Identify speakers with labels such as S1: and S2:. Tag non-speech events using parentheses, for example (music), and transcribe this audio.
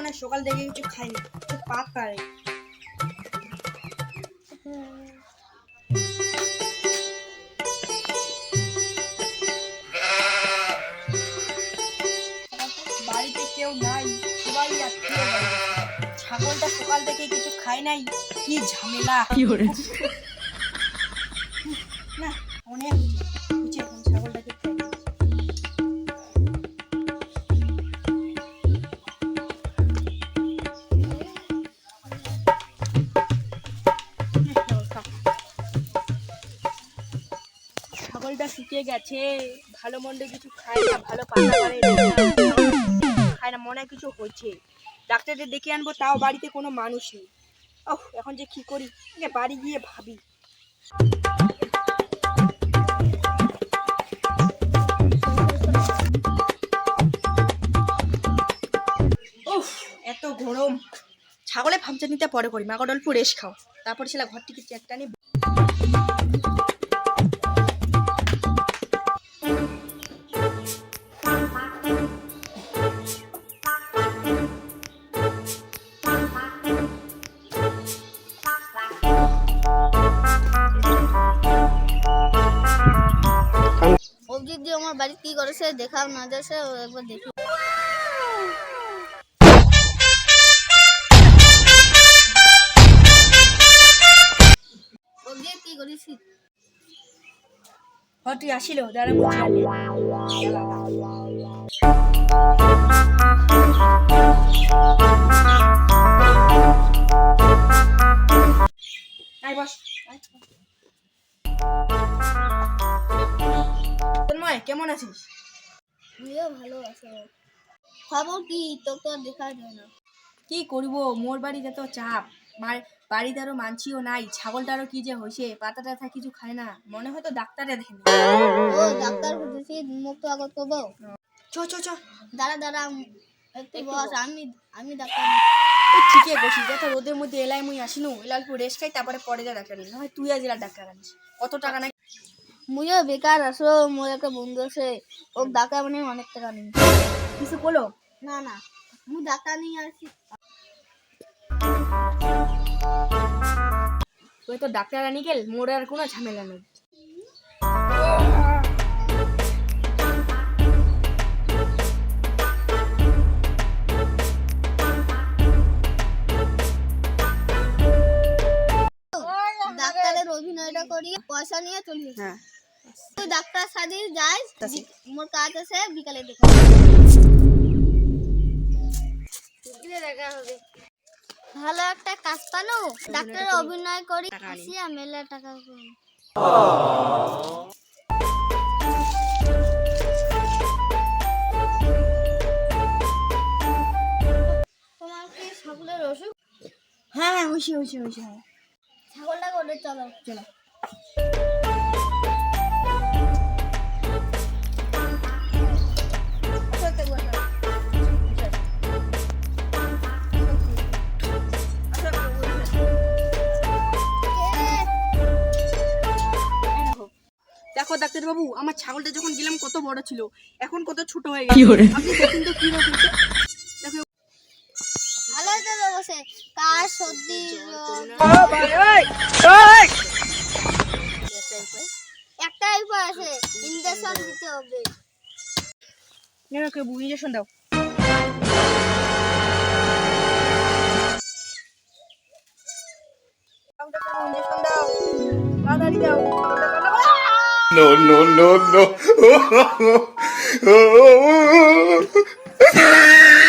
S1: মনে সকাল থেকে কিছু খাইনি পাত পারে বাড়িতে কেউ নাই, সবাই ছাগলটা সকাল থেকে কিছু খায় নাই, কি ঝামেলা। না ছাগলটা শুকিয়ে গেছে, ভালো মন্দ কিছু খায় না, ভালো খায় না, মনে কিছু হচ্ছে ডাক্তারদের ডেকে আনব, তাও বাড়িতে কোনো মানুষ নেই। ওহ এখন যে কি করি? বাড়ি গিয়ে ভাবি। এত গরম। ছাগলে ভাবছে নিতে পরে করি মাগো অল্প রেস্ট খাও। তারপর সেটা ঘর থেকে চেকটা নিয়ে
S2: বাড়ি কি করেছে দেখাও না যাচ্ছে একবার দেখি কি
S1: আসিল দাঁড়া। কেমন আছিস?
S2: তুইও ভালো আছো। খবর কি? তোকে তো আর দেখা যায় না।
S1: কি করব? মোর বাড়িতে এত চাপ। বাড়ি- বাড়িতে আরও মানছিও নাই। ছাগলটারও কি যে হয়েছে পাতা টাতা কিছু খায় না। মনে হয় তো ডাক্তারে দেখেনি
S2: ও ডাক্তার খুঁজেছি মুখ তো আগত করব।
S1: চ চ চ।
S2: দাঁড়া দাঁড়া একটু বস আমি আমি ডাক্তার
S1: ঠিকই যত রোদের মধ্যে এলাই মুই আসিনু এলা অল্প রেস্ট খাই তারপরে পরে যা ডাক্তার নিস হয় তুই আজ ডাক্তার আনিস। কত টাকা নাই
S2: মুইও বেকার আসো মোর একটা বন্ধু আছে। ও ডাক্তার মানে অনেক টাকা নিই।
S1: কিছু বলো?
S2: না না। মুই ডাক্তার নিয়ে আসি
S1: তুই তো ডাক্তার আনি গেল মোর আর কোনো ঝামেলা নেই।
S2: ডাক্তারের অভিনয়টা করি পয়সা নিয়ে চলি
S1: হ্যাঁ।
S2: তুই ডাক্তার সাথে যাই মোর কাজ আছে বিকালে দেখা দেখা হবে? ভালো একটা কাজ পানো ডাক্তার অভিনয় করি আসি মেলা টাকা করি। তোমার কি ছাগলের অসুখ
S1: হ্যাঁ হ্যাঁ হয়েছে হয়েছে হয়েছে হ্যাঁ
S2: ছাগলটা করে চলো।
S1: চলো। দেখো ডাক্তার বাবু আমার ছাগলটা যখন গেলাম কত বড় ছিল এখন কত ছোট হয়ে গেছে। আপনি দেখুন তো কি রোগ হয়েছে। দেখো
S2: ভালো তো বসে। কার সর্দি জ্বর। একটা উপায় আছে ইঞ্জেকশন দিতে হবে।
S1: দাও। দাও। তাড়াতাড়ি দাও।
S3: No, no, no, no. (laughs) (laughs)